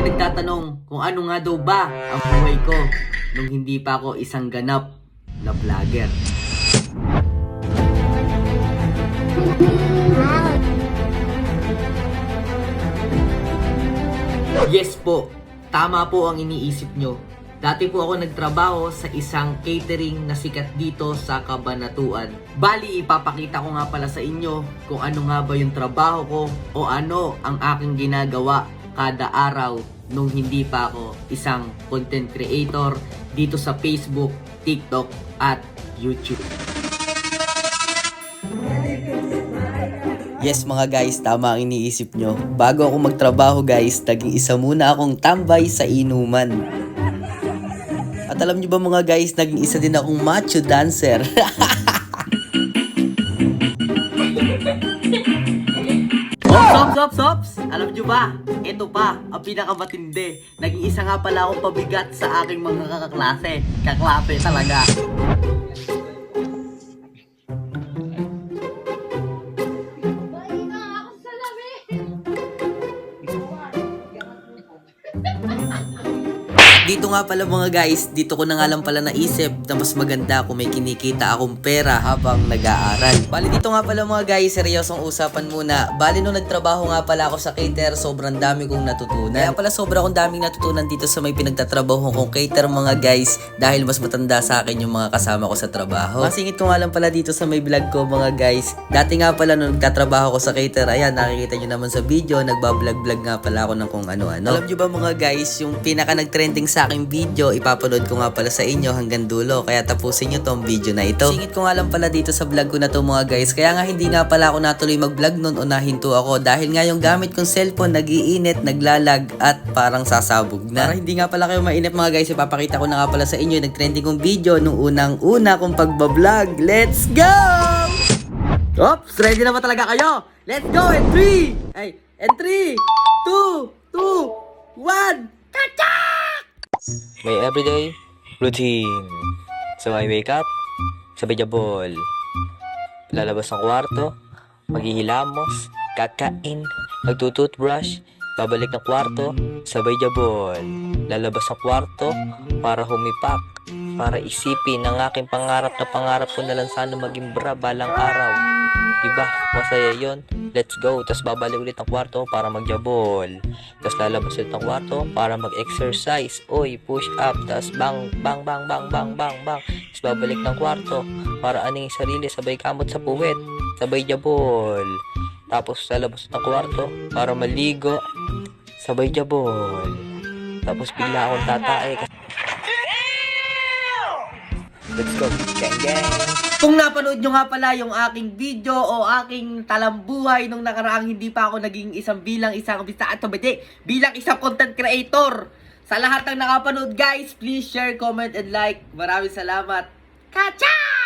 Marami nagtatanong kung ano nga daw ba ang buhay ko nung hindi pa ako isang ganap na vlogger. Yes po, tama po ang iniisip nyo. Dati po ako nagtrabaho sa isang catering na sikat dito sa Kabanatuan. Bali, ipapakita ko nga pala sa inyo kung ano nga ba yung trabaho ko o ano ang aking ginagawa kada araw nung hindi pa ako isang content creator dito sa Facebook, TikTok at YouTube. Yes mga guys, tama ang iniisip nyo. Bago ako magtrabaho guys, naging isa muna akong tambay sa inuman. At alam nyo ba mga guys, naging isa din akong macho dancer. Sops, sops, sops! Alam nyo ba, ito pa, ang pinakamatindi. Naging isa nga pala akong pabigat sa aking mga kaklase. Kaklase talaga. Dito nga pala mga guys, dito ko na nga lang pala naisip na mas maganda kung may kinikita akong pera habang nag-aaral. Bali dito nga pala mga guys, seryosong usapan muna. Bali nung nagtrabaho nga pala ako sa cater, sobrang dami kong natutunan. Kaya pala sobrang akong daming natutunan dito sa may pinagtatrabaho kong cater mga guys dahil mas matanda sa akin yung mga kasama ko sa trabaho. Masingit ko nga lang pala dito sa may vlog ko mga guys. Dati nga pala nung nagtatrabaho ko sa cater, ayan nakikita nyo naman sa video, nagbablog-vlog nga pala ako ng kung ano-ano. Alam nyo ba mga guys, yung pinaka nag-trending sa aking video, ipapanood ko nga pala sa inyo hanggang dulo. Kaya tapusin nyo tong video na ito. Singit ko nga lang pala dito sa vlog ko na to mga guys. Kaya nga hindi nga pala ako natuloy mag-vlog nun o nahinto ako. Dahil nga yung gamit kong cellphone nagiinit, naglalag at parang sasabog na. Para hindi nga pala kayo mainip mga guys, ipapakita ko na nga pala sa inyo yung nag-trending kong video nung unang-una kong pagbablog. Let's go! Oops! Ready na ba talaga kayo? Let's go! In 3! Ay, in 3, 2, 2, 1, Kachak! My everyday routine. So I wake up, sabay jabol. Lalabas ng kwarto, maghihilamos, kakain, magtutoothbrush, babalik ng kwarto, sabay jabol. Lalabas ng kwarto para humipak, para isipin ang aking pangarap na pangarap ko na lang sana maging bra balang araw. Diba? Masaya yon. Let's go. Tapos babalik ulit ng kwarto para magjabol. Tapos lalabas ulit ng kwarto para mag-exercise. Oy, push up. Tapos bang, bang, bang, bang, bang, bang, bang. Tapos babalik ng kwarto para aning sarili sabay kamot sa puwet. Sabay jabol. Tapos lalabas ng kwarto para maligo. Sabay jabol. Tapos bigla akong tatae. kasi- Let's go. Gang, gang. Kung napanood nyo nga pala yung aking video o aking talambuhay nung nakaraang hindi pa ako naging isang bilang isang bisa at tumiti, bilang isang content creator. Sa lahat ng nakapanood guys, please share, comment, and like. Maraming salamat. Kacha!